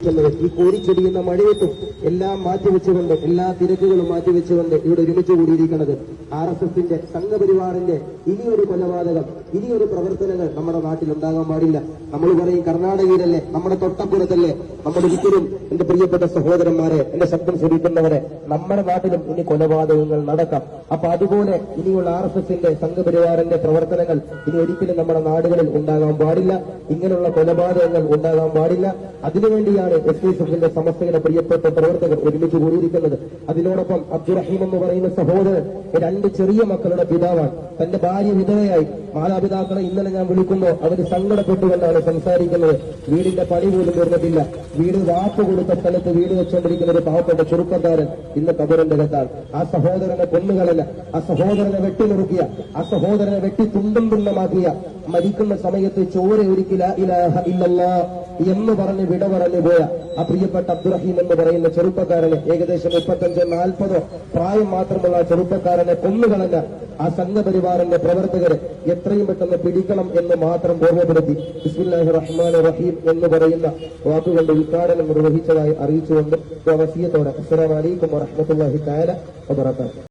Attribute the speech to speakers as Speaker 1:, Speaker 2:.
Speaker 1: ഈ എന്ന മഴയത്തും എല്ലാം മാറ്റിവെച്ചുകൊണ്ട് എല്ലാ തിരക്കുകളും മാറ്റിവെച്ചുകൊണ്ട് ഇവിടെ ഒരുമിച്ച് കൂടിയിരിക്കുന്നത് ആർ എസ് എസിന്റെ സംഘപരിവാറിന്റെ ഇനിയൊരു കൊലപാതകം. ഇനിയൊരു പ്രവർത്തനങ്ങൾ നമ്മുടെ നാട്ടിൽ ഉണ്ടാകാൻ പാടില്ല. നമ്മൾ പറയും കർണാടകയിലല്ലേ നമ്മുടെ തൊട്ടപ്പുറത്തല്ലേ നമ്മുടെ ഒരിക്കലും എന്റെ പ്രിയപ്പെട്ട സഹോദരന്മാരെ എന്റെ ശബ്ദം ശ്രമിക്കുന്നവരെ നമ്മുടെ നാട്ടിലും ഇനി കൊലപാതകങ്ങൾ നടക്കാം. അപ്പൊ അതുപോലെ ഇനിയുള്ള ആർ എസ് എസിന്റെ സംഘപരിവാറിന്റെ പ്രവർത്തനങ്ങൾ ഇനി ഒരിക്കലും നമ്മുടെ നാടുകളിൽ ഉണ്ടാകാൻ പാടില്ല. ഇങ്ങനെയുള്ള കൊലപാതകങ്ങൾ ഉണ്ടാകാൻ പാടില്ല. അതിനുവേണ്ടിയാണ് എസ് ഡി എഫിന്റെ സമസ്തയുടെ പ്രിയപ്പെട്ട പ്രവർത്തകർ ഒരുമിച്ച് കൂടിയിരിക്കുന്നത്. അതിനോടൊപ്പം അബ്ദുറഹീം എന്ന് പറയുന്ന സഹോദരൻ രണ്ട് ചെറിയ മക്കളുടെ പിതാവാണ്. തന്റെ ഭാര്യ വിധവയായി. മാതാപിതാക്കളെ ഇന്നലെ ഞാൻ വിളിക്കുമ്പോൾ അവർ സങ്കടപ്പെട്ടുകൊണ്ടാണ് സംസാരിക്കുന്നത്. വീടിന്റെ പണി പോലും വരുന്നതില്ല വീട് വാപ്പ് കൊടുത്ത സ്ഥലത്ത് വീട് വെച്ചുകൊണ്ടിരിക്കുന്ന ഒരു പാവപ്പെട്ട ചെറുപ്പക്കാരൻ ഇന്ന് കബറിന്റെ കത്താണ് ആ സഹോദരനെ കൊന്നുകളല്ല ആ സഹോദരനെ വെട്ടിമുറുക്കിയ ആ സഹോദരനെ വെട്ടി തുണ്ടും തുണ്ടമാക്കിയ മരിക്കുന്ന സമയത്ത് ചോര ഒരിക്കല ഇലാഹ ഇല്ലല്ല എന്ന് പറഞ്ഞ് വിട പറഞ്ഞു പോയ ആ പ്രിയപ്പെട്ട അബ്ദുറഹീം എന്ന് പറയുന്ന ചെറുപ്പക്കാരനെ ഏകദേശം മുപ്പത്തഞ്ചോ നാൽപ്പതോ പ്രായം മാത്രമുള്ള ചെറുപ്പക്കാരനെ കൊന്നുകളഞ്ഞ ആ സംഘപരിവാറിന്റെ പ്രവർത്തകരെ എത്രയും പെട്ടെന്ന് പിടിക്കണം എന്ന് മാത്രം ഓർമ്മപ്പെടുത്തി ബിസ്മില്ലാഹി റഹ്മാൻ റഹീം എന്ന് പറയുന്ന വാക്കുകളുടെ ഉദ്ഘാടനം നിർവഹിച്ചതായി അറിയിച്ചുകൊണ്ട് വസീയത്തോടെ അസ്സലാമലൈക്കും വറഹമത്തല്ലാഹി താല വബറകാതുഹു.